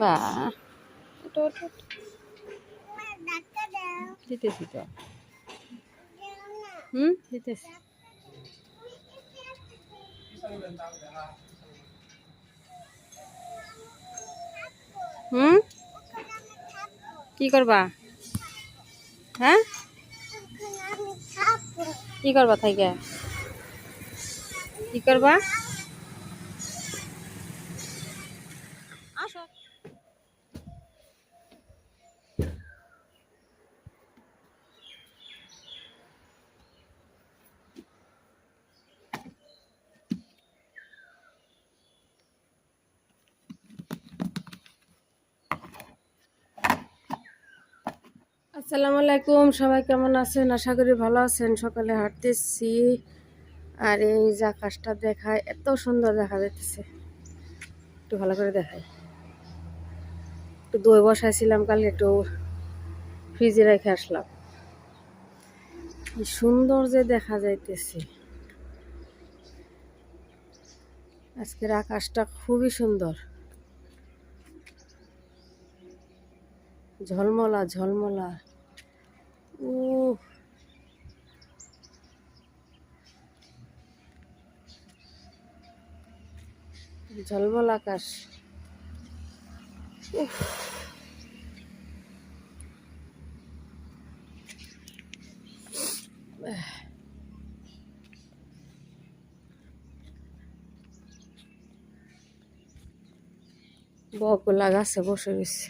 বা। ওটো ওটো দিতেছি তো। হুম? দিতেছি। হুম? কি করবা? হ্যাঁ? কি করবা থাইকে? কি করবা আসো আসসালামু আলাইকুম, সবাই কেমন আছেন? আশা করি ভালো আছেন। সকালে হাঁটতেছি আর এই যে আকাশটা দেখায়, এত সুন্দর দেখা যাইতেছে। একটু ভালো করে দেখায় একটু দই বসাইছিলাম, কালকে একটু ফ্রিজে রেখে আসলাম। সুন্দর যে দেখা যাইতেছে। আজকের আকাশটা খুবই সুন্দর। ঝলমলা ঝলমলা। ও ঝলমল আকাশ। উফ। বকগুলা গাছে বসে রয়েছে।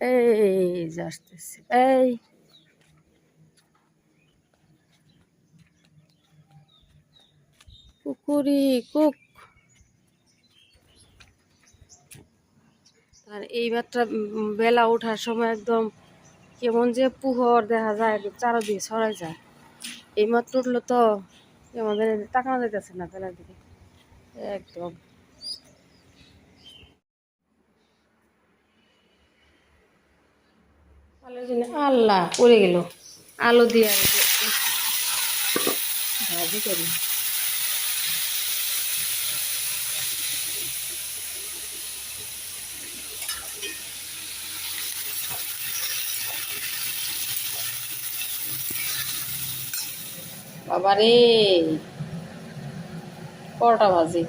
এই যে আসতেছে এই কুকুরি কুক আর এইবারটা উম বেলা ওঠার সময় একদম কেমন যে পুহর দেখা যায় চারদিকে ছড়াই যায়। এই মাত্র উঠল তো আমাদের তাকানো যাইতেছে না বেলার দিকে একদম। আলোর জন্য আল্লাহ পড়ে গেল। আলো দিয়ে ভাজি করি। বাবারে পরোটা ভাজি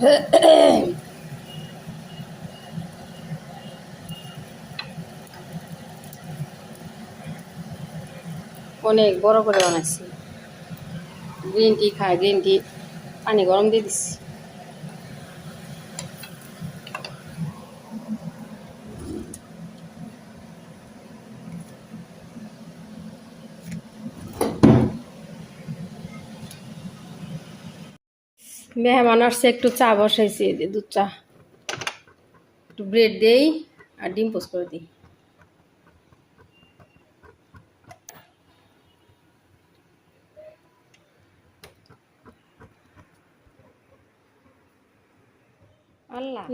অনেক বড় করে বানাইছি। গ্রিন টি খায় গ্রিন টি পানি গরম দিয়ে দিচ্ছি মেহমান আসছে একটু চা বসাইছি দুধ চা। একটু ব্রেড দেই আর ডিম পোস্ট করে দিই।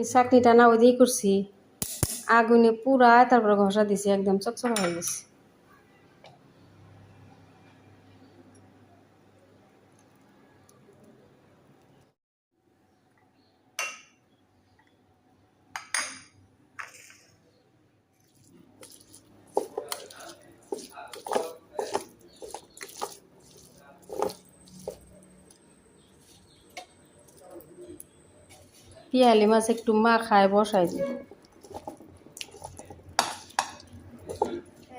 এই চাটনিটা না ওই দিয়েই করছি। আগুনে পুরা তারপরে ঘষা দিছি একদম চকচকা হয়ে গেছে। পিয়ালি মাছ একটু মা খায় বসাই দিই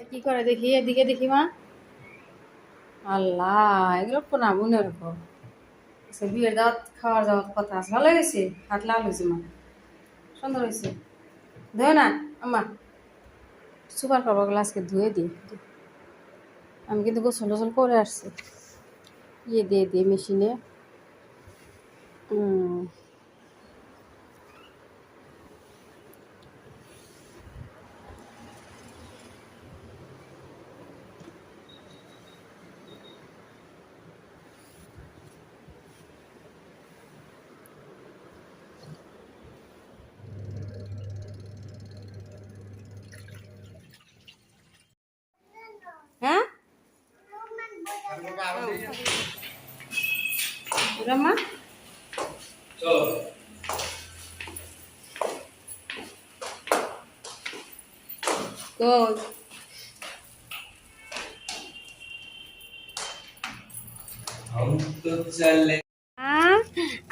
কি করে দেখি? এদিকে দেখি মা। আল্লাহ এগুলো তো না মনে রাখো আচ্ছা, বিয়ের দাওয়াত খাওয়ার যাওয়ার কথা আছে। ভালো হয়েছে? হাত লাল হয়েছে মা। সুন্দর হয়েছে। ধুয়ে না আমা সুপার কাপড়গুলো আজকে ধুয়ে দিই। আমি কিন্তু গোসল টোসল করে আসছি। ইয়ে দিয়ে দিই মেশিনে। হুম Oh.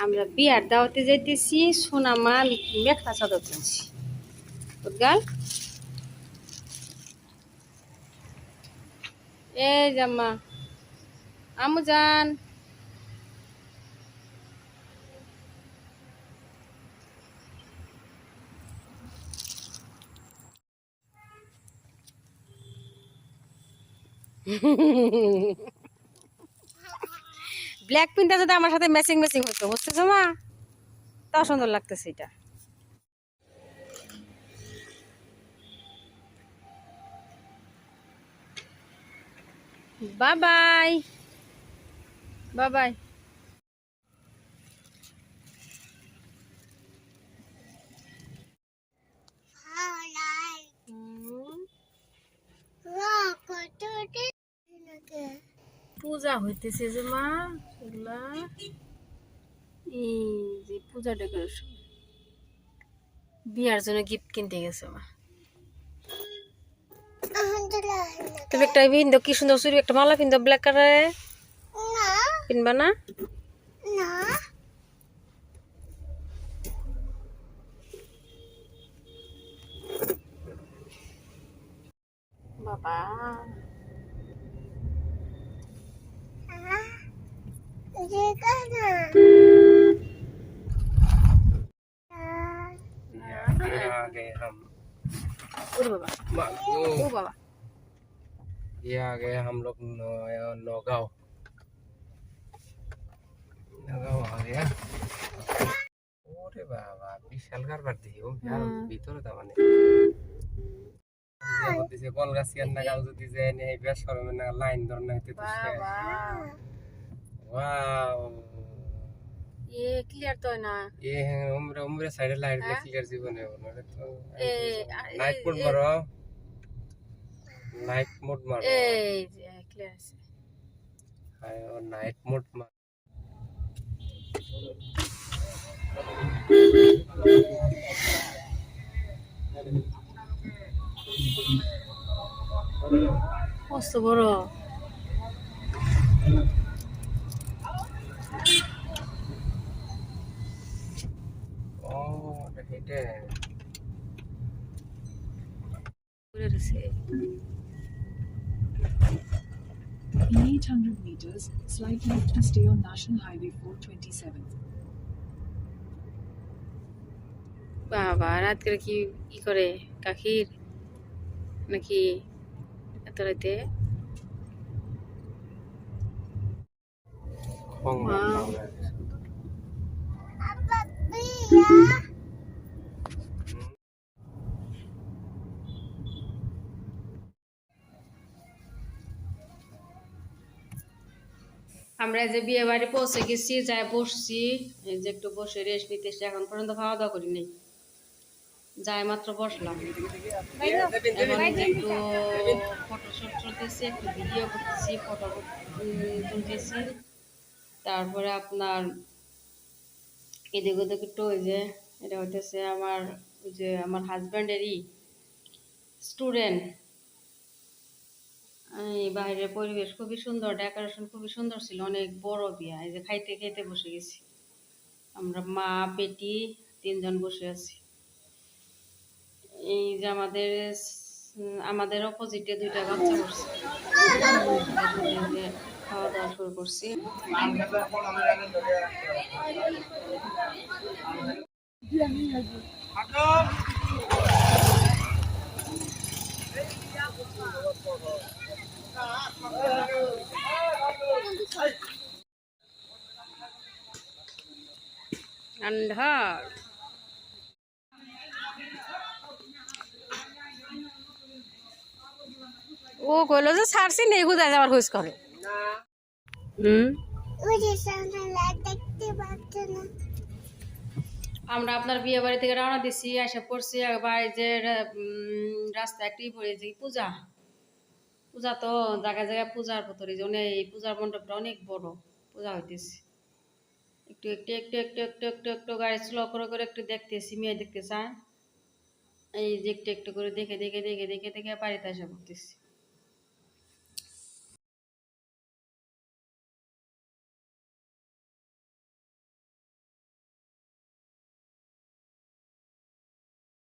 আমরা বিয়ার দাওয়াতে যাইতেছি সোনামা মেঘনা চাদর কিনছি। গাল এ জামা আমু যান ব্ল্যাক প্রিন্টটা যদি আমার সাথে ম্যাচিং ম্যাচিং হতো, বুঝতেছো মা? তাও সুন্দর লাগতেছে এটা। বাই বাই বাই বাই পূজা হইতেছে যে মা এগুলা এই যে পূজা ডেকোরেশন। বিয়ার জন্য গিফট কিনতে গেছে মা। তুমি একটা বিন্দু কি সুন্দর চুরি একটা মালা পিন্দো ব্ল্যাক কালারে কিনবা না বাবা आ गए हम ওরে বাবা ও बाबू বাবা ये आ गए हम लोग नौ- नौगांव বাবা বিশাল কারবার দেখি ও আর ভিতরে তার মানে। বলতেছে কলগাছিয়ার নাগাল যদি যে নে বেশ সরমের নাগাল লাইন ধর না হইতে তো বাবা ওয়াও। এ ক্লিয়ার তো হয় না। এ হ্যাঁ উমরে উমরে সাইডে লাইট হ্যাঁ? দেখি আর জীবনে ওনারে তো এ আর নাইট মোড মারো। নাইট মোড মারো। এই ক্লিয়ার আছে। হায় ও নাইট মোড মার। মস্ত বড় ও হেটে করে রয়েছে In 800 meters, slight left to stay on National Highway 427. বাবা রাত করে কি কি করে? কাকির? নাকি এত রাতে? আমরা যে বিয়ে বাড়ি পৌঁছে গেছি যাই বসছি যে একটু বসে রেস্ট নিতেছি এখন পর্যন্ত খাওয়া দাওয়া করি নাই। যাই মাত্র বসলাম। এখন একটু একটু ভিডিও করতেছি ফটো তুলতেছি। তারপরে আপনার এদিক ওদিক একটু ওই যে এটা হইতেছে আমার ওই যে আমার হাজব্যান্ডেরই স্টুডেন্ট এই বাইরের পরিবেশ খুবই সুন্দর ডেকোরেশন খুবই সুন্দর ছিল অনেক বড় বিয়া এই যে খাইতে খাইতে বসে গেছি। আমরা মা বেটি তিনজন বসে আছি। এই যে আমাদের আমাদের অপোজিটে দুইটা বাচ্চা যে খাওয়া দাওয়া শুরু করছি। আন্ধার। ও কইলো যে সারছি নেই হুদা যাওয়ার হুইস করে। হুম? আমরা আপনার বিয়ে বাড়ি থেকে রওনা দিছি আসা পড়ছি আর বাড়ি যে উম, রাস্তায় একটি পড়েছি পূজা। পূজা তো জায়গায় জায়গায় পূজার ভেতরে যে অনেক এই পূজার মণ্ডপটা অনেক বড় পূজা হইতেছে। একটু একটু একটু একটু একটু একটু একটু গাড়ি স্লো করে করে একটু দেখতেছি মেয়ে দেখতে চায়। এই যে একটু একটু করে দেখে দেখে দেখে দেখে দেখে বাড়িতে এসে পড়তেছি।